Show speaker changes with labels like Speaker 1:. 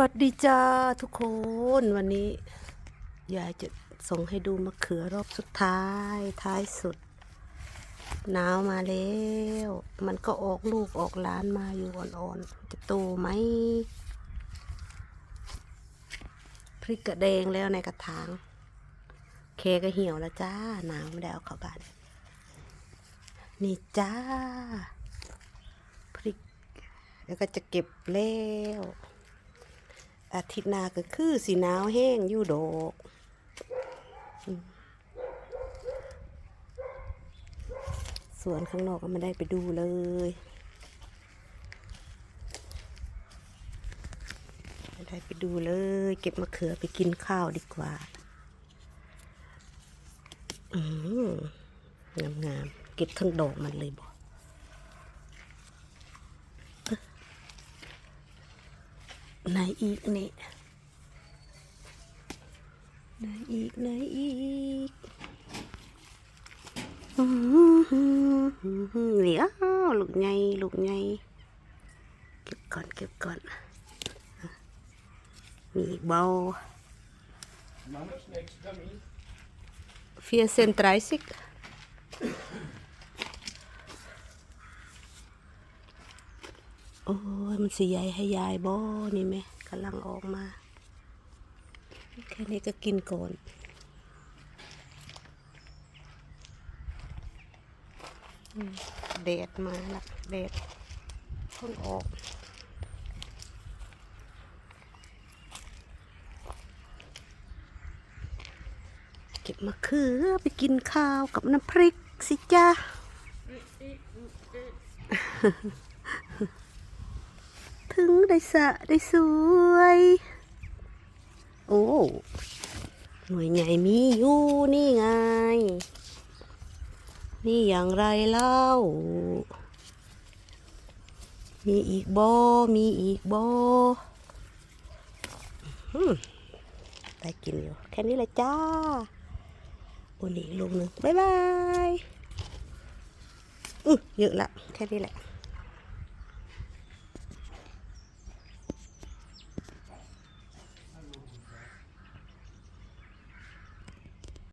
Speaker 1: วัสดีจ้าทุกคนวันนี้ ยายจะส่งให้ดูมะเขือรอบสุดท้าย ท้ายสุดหนาวมาแล้ว มันก็ออกลูกออกล้านมาอยู่อ่อนๆ จะโตไหมพริกกระแดงแล้วในกระถาง เคก็เหี่ยวแล้วจ้าหนาวไม่ได้เอาเข้าบ้าน นี่จ้า พริก แล้วก็จะเก็บแล้ว อาทิตย์หน้าก็คือสีหนาวแห้งอยู่ดอกสวนข้างนอกก็ไม่ได้ไปดูเลยไม่ได้ไปดูเลย เก็บมะเขือไปกินข้าวดีกว่า อืมงามๆเก็บทั้งดอกมันเลยบอก ไหนอีกเนี่ยไหนอีกไหนอีกเหลียวลูกไงลูกไงเก็บก่อนเก็บก่อนมีอีกเบา 436 โอ้ยมันสีใหญ่ให้ยายบ่นี่ไหมกำลังออกมา แค่นี้ก็กินก่อนอืมแดดมาละแดดเพิ่งออกเก็บมะเขือไปกินข้าวกับน้ำพริกสิจ้า ถึงได้สะได้สวย โอ้หน่วยใหญ่มีอยู่นี่ไง นี่อย่างไรเล่า มีอีกบอมีอีกบออืมได้กินอยู่ แค่นี้เลยจ้าโอ้นี่อีกลูกหนึ่งบ๊ายบายอือเยอะละ แค่นี้แหละ